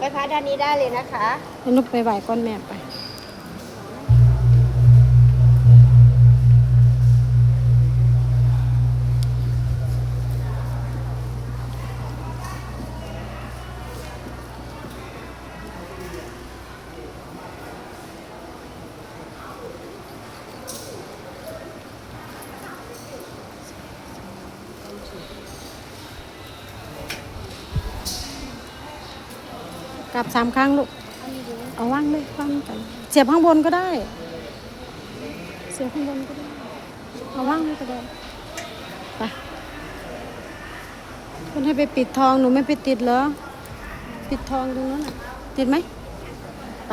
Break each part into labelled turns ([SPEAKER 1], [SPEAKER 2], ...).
[SPEAKER 1] ไปพักด้านนี้ได้เลยนะคะ
[SPEAKER 2] ให้นุกไปไหวก้อนแม่ไป สามครั้งลูก เอาว่างเลยว่างกันเสียบข้างบนก็ได้ เสียบข้างบนก็ได้ เอาว่างเลยก็ได้ไปเพื่อนให้ไปปิดทองหนูไม่ไปติดเหรอ ปิดทองตรงนั้นน่ะ ติดไหมไป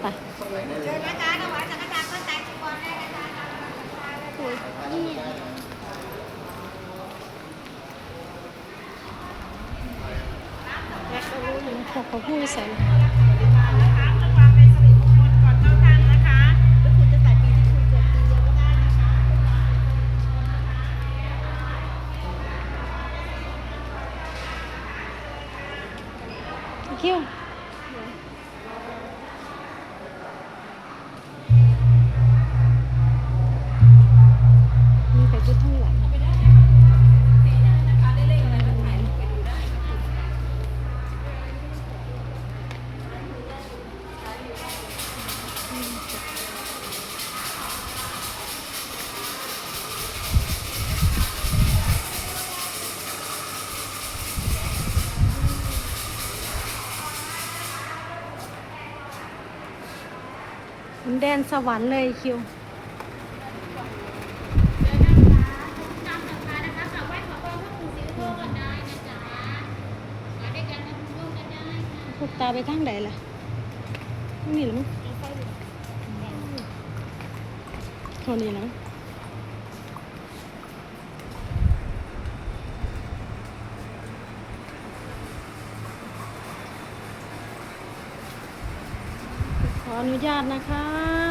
[SPEAKER 2] ไป
[SPEAKER 1] เชิญนะคะถวายสังฆทานพระไตรจีวรได้นะคะสวยนี่
[SPEAKER 2] แม็กก็รู้อยู่ ขอขอพูดใส่
[SPEAKER 1] นะคะเพื่อ น
[SPEAKER 2] แดนสวรรค์เลยคิวพวกตาไปทางใดล่ะนี่หรือมั้งเท่านี้แล้วขออนุญาตนะคะ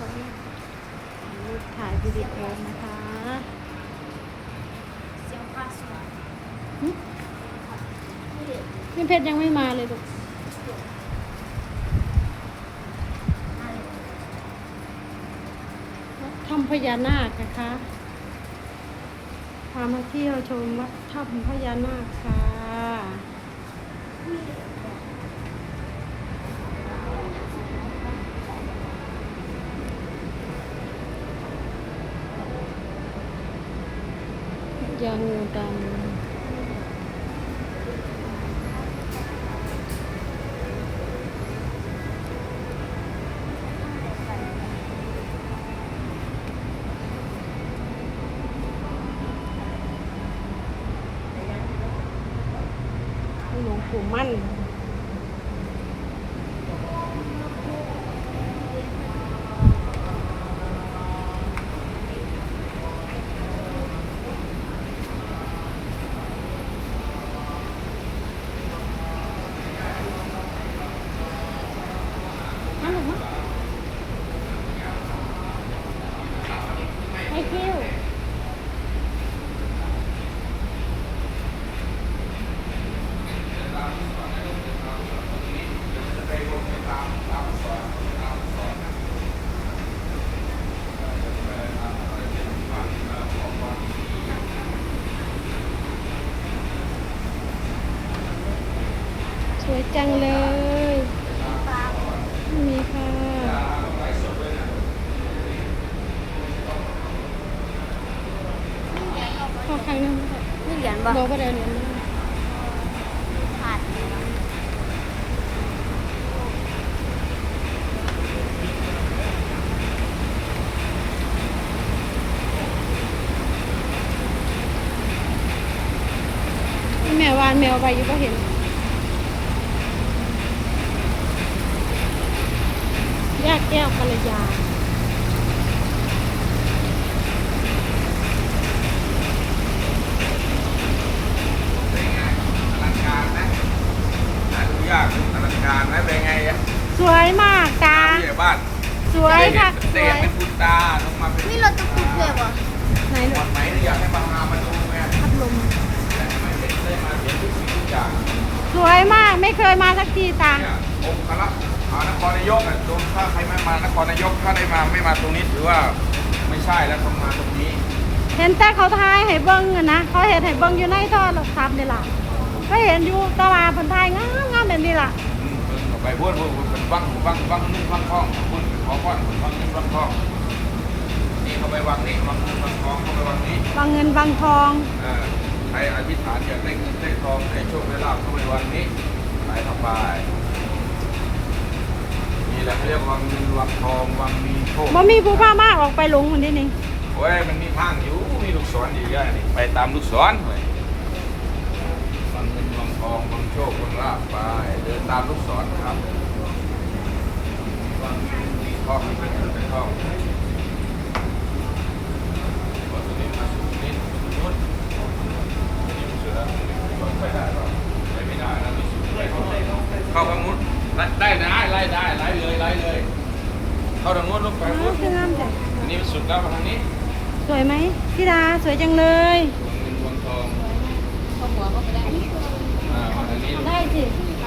[SPEAKER 2] ลูกหลานขออนุญาตลูกถ่ายวิดีโอนะคะนี่เพชรยังไม่มาเลยลูกถ้ำพญานาคนะคะพามาเที่ยวชมวัดถ้ำพญานาคค่ะ ยางูดำหลวงปู่มั่นนหรอมั้งไอคิวสวย จังเลยมีค่ะขอครั้งหนึง
[SPEAKER 1] นี่เหรียญ
[SPEAKER 2] บ
[SPEAKER 1] บ่
[SPEAKER 2] อกว่าเดี๋ยวนี้
[SPEAKER 1] ผ่าน
[SPEAKER 2] แม่วานแมวไปอยู่ก็เห็น ยากแก้วกัลยา
[SPEAKER 3] อลังการนะหาดูยากนะลังการไหมเป็นไงอะ
[SPEAKER 2] สวยมากตา
[SPEAKER 3] ผู้ใหญ่บ้าน
[SPEAKER 2] สวยค่ะส
[SPEAKER 3] เด็
[SPEAKER 2] ว
[SPEAKER 3] ก
[SPEAKER 2] ย
[SPEAKER 3] เป็นคุณตาลงมาเป็น
[SPEAKER 4] นี่เราจะปลุกเลยเหรอ
[SPEAKER 2] ไหน
[SPEAKER 3] หม
[SPEAKER 2] ลูก
[SPEAKER 3] ดไหมที่อยากให้มาหามาดูไง
[SPEAKER 2] พัดลม
[SPEAKER 3] แต่ไม่เห็นได้มาเห็นทุกสิ่งทุกอย่าง
[SPEAKER 2] สวยมากไม่เคยมาสักทีตา
[SPEAKER 3] เนี่ยองค์คลักษณ์ อ่านครนายกอะตรงถ้าใครไม่มานครนายกถ้าได้มาไม่มาตรงนี้ถือว่าไม่ใช่แล้วต้องมาตรงนี้
[SPEAKER 2] เห็นแต่เขาทายให้เบิ้งอะนะเขาเห็นให้เบิ้งอยู่ในท่อรถทับนี่ล่ะก็เห็นอยู่ตลาดผนทายงามงามแบบนี้ล่ะ
[SPEAKER 3] อืมเพิ่นก็ไปพูดพูดพูดเป็นวังวังวังนึ่งวังทองพูดเป็นขอพรเป็นวังนึ่งวังทองนี่เขาไปวังนี่วังนึ่งวังทองเขาไปวังนี้
[SPEAKER 2] บางเงินบางทอง
[SPEAKER 3] เออใครอธิษฐานอยากได้เงินได้ทองได้โชคได้ลาภเขาไปวังนี้ไปสบาย นี่แหละเขาเรียกวังเงินวังทองวังมีโชค
[SPEAKER 2] บ่มีผู้พามากออกไปหลงคนนี้นี่
[SPEAKER 3] โอ้ยมันมีทางอยู่มีลูกศรอยู่ย่านี่ไปตามลูกศรเว้ยวังเงินวังทองวังโชควังลาภไปเดินตามลูกศรครับวังเงินมีทองมีเงินเป็นทองวัดสุรินทร์มาสุรินทร์นุชนี่มันเสือไปได้หรอไปไม่ได้นะมีสุรินทร์ไปเข้าเข้าทางนู้น ได้ได้ไล่ได้ไล่เลยไล่เลย เข้าทางนู้นลงไป
[SPEAKER 2] อ้า
[SPEAKER 3] นู้
[SPEAKER 2] วนคืองามจัง
[SPEAKER 3] อันนี้มันสุดแล้วมาทางนี้
[SPEAKER 2] สวยไหมพี่ดาสวยจังเลย
[SPEAKER 3] วงเงินวงทอง
[SPEAKER 4] ข้าวหัวก็ไม่ได้
[SPEAKER 3] อ่ามาทางนี้
[SPEAKER 2] ได้สิ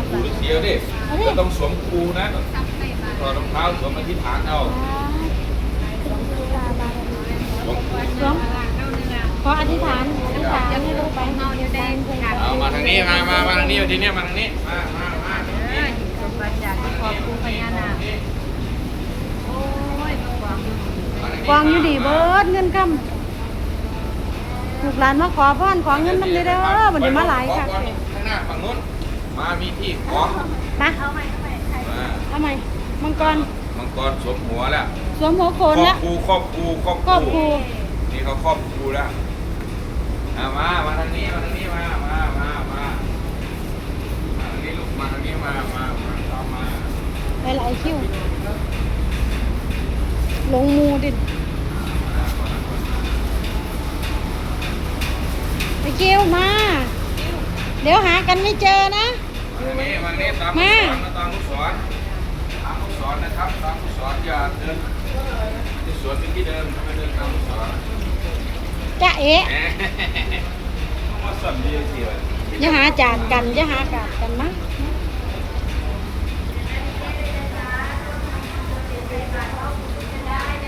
[SPEAKER 3] คูเดียวดิ
[SPEAKER 2] เอาดิ
[SPEAKER 3] ก็ต้องสวมคูนะ
[SPEAKER 4] ซับไปมา
[SPEAKER 3] ถอดรองเท้าสวมอธิษฐานเอาสวมคู
[SPEAKER 2] สวม
[SPEAKER 4] เท่านึงอะ
[SPEAKER 2] ขออธิษฐานอธิษฐานให้ลูกไป
[SPEAKER 4] เมาเดียวได้
[SPEAKER 3] เอามาทางนี้มามามาทางนี้มาทีเนี้ยมาทางนี้มามา
[SPEAKER 4] อบคุณพญานาคโอ้ยความ
[SPEAKER 2] กวางอยู่ดีเบิดเงินคำลูกหลานมาขอพรขอเงินมันเลยเด้อวันนี้มาหลายค่ะ
[SPEAKER 3] ขอก่อนข้างหน้าฝั่งนู้นมามีที่ขอ
[SPEAKER 2] มา
[SPEAKER 4] เอาใหม่เอาใหม่ใคร
[SPEAKER 3] มา
[SPEAKER 2] ทำไมมังกร
[SPEAKER 3] มังกรสวมหัวแล้ว
[SPEAKER 2] สวมหัวโข
[SPEAKER 3] ครอนบ
[SPEAKER 2] แล้ว
[SPEAKER 3] ครูครอบครูครอบ
[SPEAKER 2] ครอบครู
[SPEAKER 3] นี่เขาครอบครูแล้วอะมามาทางนี้มาทางนี้มามามามามาทางนี้ลูกมาทางนี้มามามาตามมา
[SPEAKER 2] หลายๆคิวลงมูดิไปคิวมา เดี๋ยวหากันไม่เจอนะ
[SPEAKER 3] มาทางนี้มาทางนี้ตามลูกศรนะตามลูกศรตามลูกศรนะครับตามลูกศรอย่าเดินที่สวนเป็นที่เดิมถ้าไม่เดินตามลูกศร
[SPEAKER 2] จะเอ๊ะ
[SPEAKER 3] แหมมาสอนดีสิวะ
[SPEAKER 2] อย่าหาจานกันอย่าหากาดกันนะ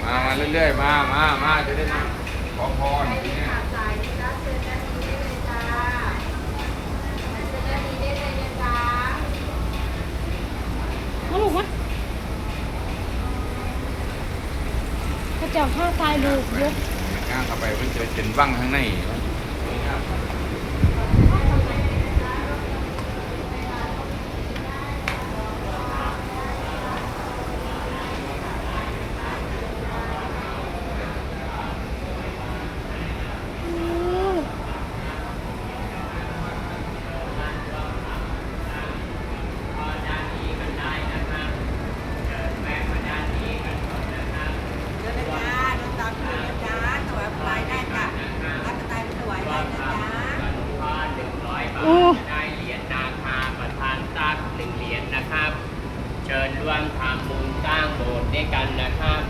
[SPEAKER 3] มามาเรื่อยๆ มามามาจะได้มาขอพรทีเนี้ย
[SPEAKER 2] มาลูกมะพระเจ้าข้าตายดูเยอะ
[SPEAKER 3] กล้าเข้าไปมันจะเป็นว่างข้างในวะ
[SPEAKER 2] โอ้
[SPEAKER 5] ได้เหรียญนาคาประธานตั้งหนึ่งเหรียญนะครับ เชิญร่วมทำบุญสร้างโบสถ์ด้วยกันนะครับ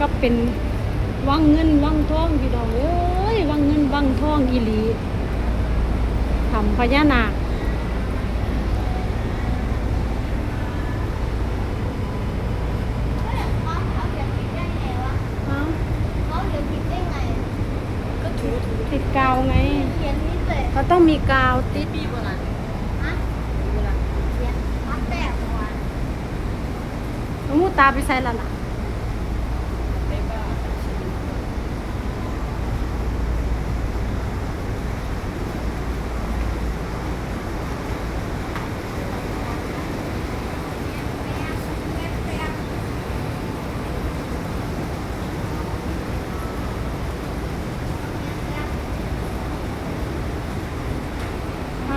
[SPEAKER 2] กับเป็นวังเงินวังทองพี่ดอกเอ้ยวังเงินวังทองอีหลีทำพญานาค
[SPEAKER 1] เขาเขาเหลือผิดได้ไงวะ
[SPEAKER 2] เอ้า
[SPEAKER 1] เขาเหลือผิดได้ไงก็ถูถู
[SPEAKER 2] ติดกาวไง
[SPEAKER 1] เขียนนี่เลย
[SPEAKER 2] ก็ต้องมีกาวติด
[SPEAKER 1] ฮะเขียนมัดแตกหัว
[SPEAKER 2] เอามูตาไปใส่ละล่ะ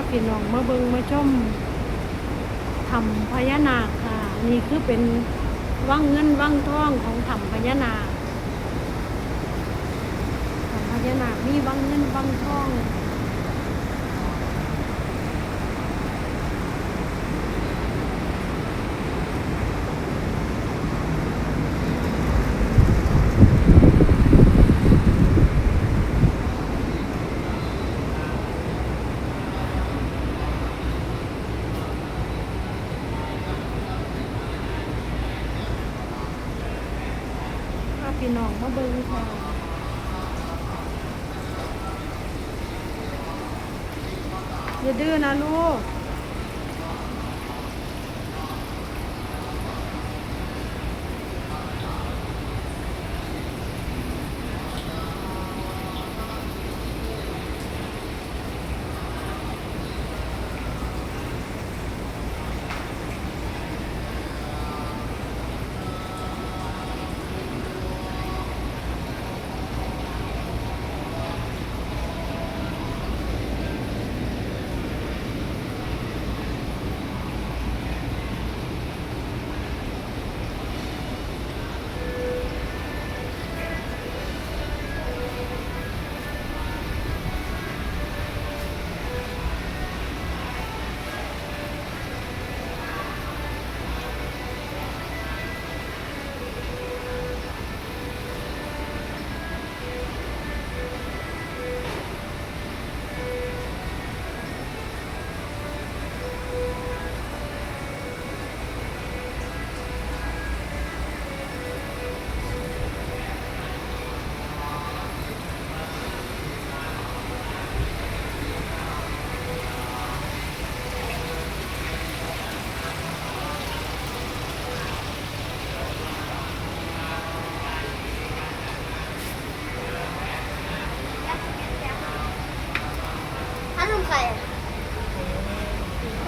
[SPEAKER 2] พี่น้องมาเบิงมาชมทำพญานาคค่ะ นี่คือเป็นว่างเงินว่างทองของทำพญานาคทำพญานาคมีว่างเงินว่างทอง พี่น้องมาเบิงค่ะอย่าดื้อนะลูก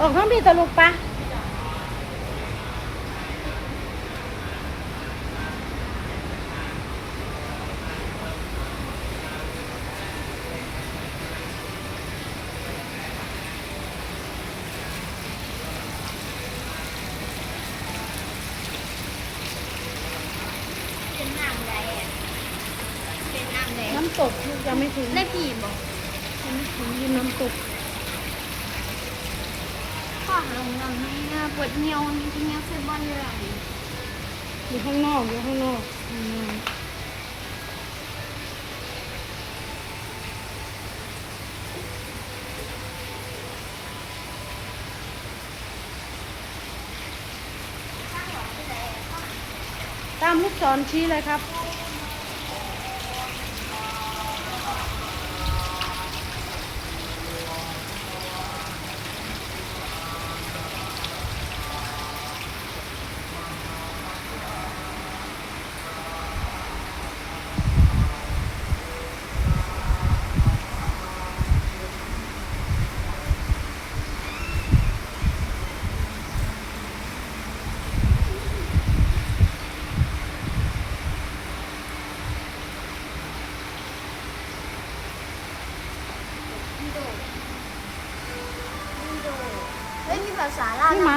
[SPEAKER 1] อ
[SPEAKER 2] อกท้องพี่ตะลุกปะ
[SPEAKER 1] เป็นน้ำอะไรอะเป็นน้ำอะไร
[SPEAKER 2] น้ำตกยังไม่ถึง
[SPEAKER 1] ได้ผีบอก
[SPEAKER 2] ยังไม่ถึงอยืนน้ำตก
[SPEAKER 1] วดเงียวมีเงียวใส่บอลเลยอะ
[SPEAKER 2] อยู่ข้างนอกอยู่ข้างนอกอืมตามลูกศรชี้เลยครับ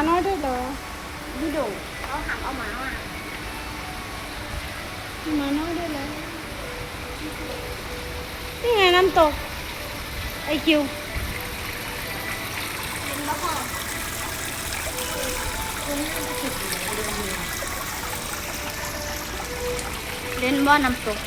[SPEAKER 2] นี่หมาน้อยด้วยเหรอ
[SPEAKER 1] ดิโดเขาหักเอาหมามา
[SPEAKER 2] มีหมาน้อยด้วยเหรอนี่ไงน้ำตก ไอคิว
[SPEAKER 1] เป็นบ้าพ่อเล่นบ่อน้ำตก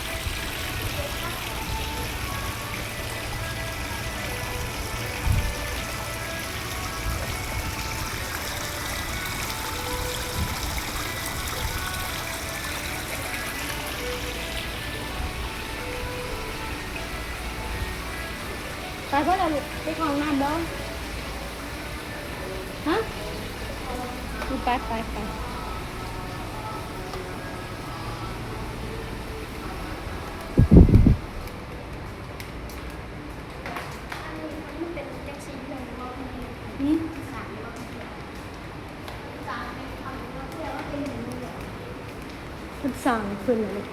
[SPEAKER 1] มันสั่ง
[SPEAKER 2] ขึ้นเลย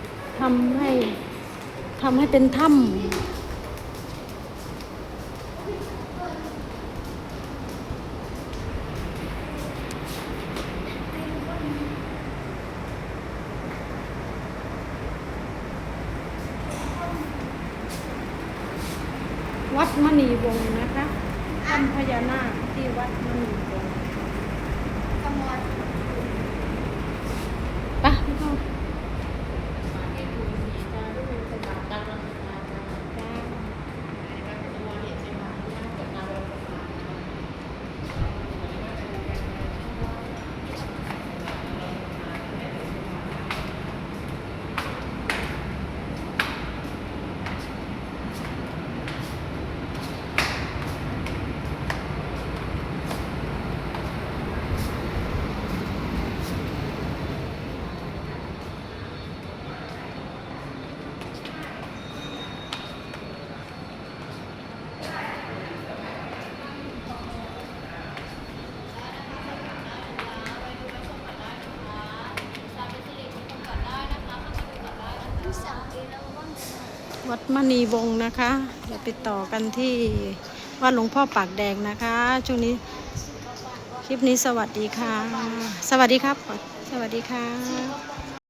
[SPEAKER 2] ทำให้ทำให้เป็นถ้ำวัดมณีวงศ์นะคะถ้ำพญานาคที่วัดมณีวงศ์
[SPEAKER 1] ขโมย
[SPEAKER 2] ไปพี่พ่อ มณีวงศ์นะคะเดี๋ยวไปต่อกันที่วัดหลวงพ่อปากแดงนะคะ ช่วงนี้คลิปนี้สวัสดีค่ะ สวัสดีครับ สวัสดีค่ะ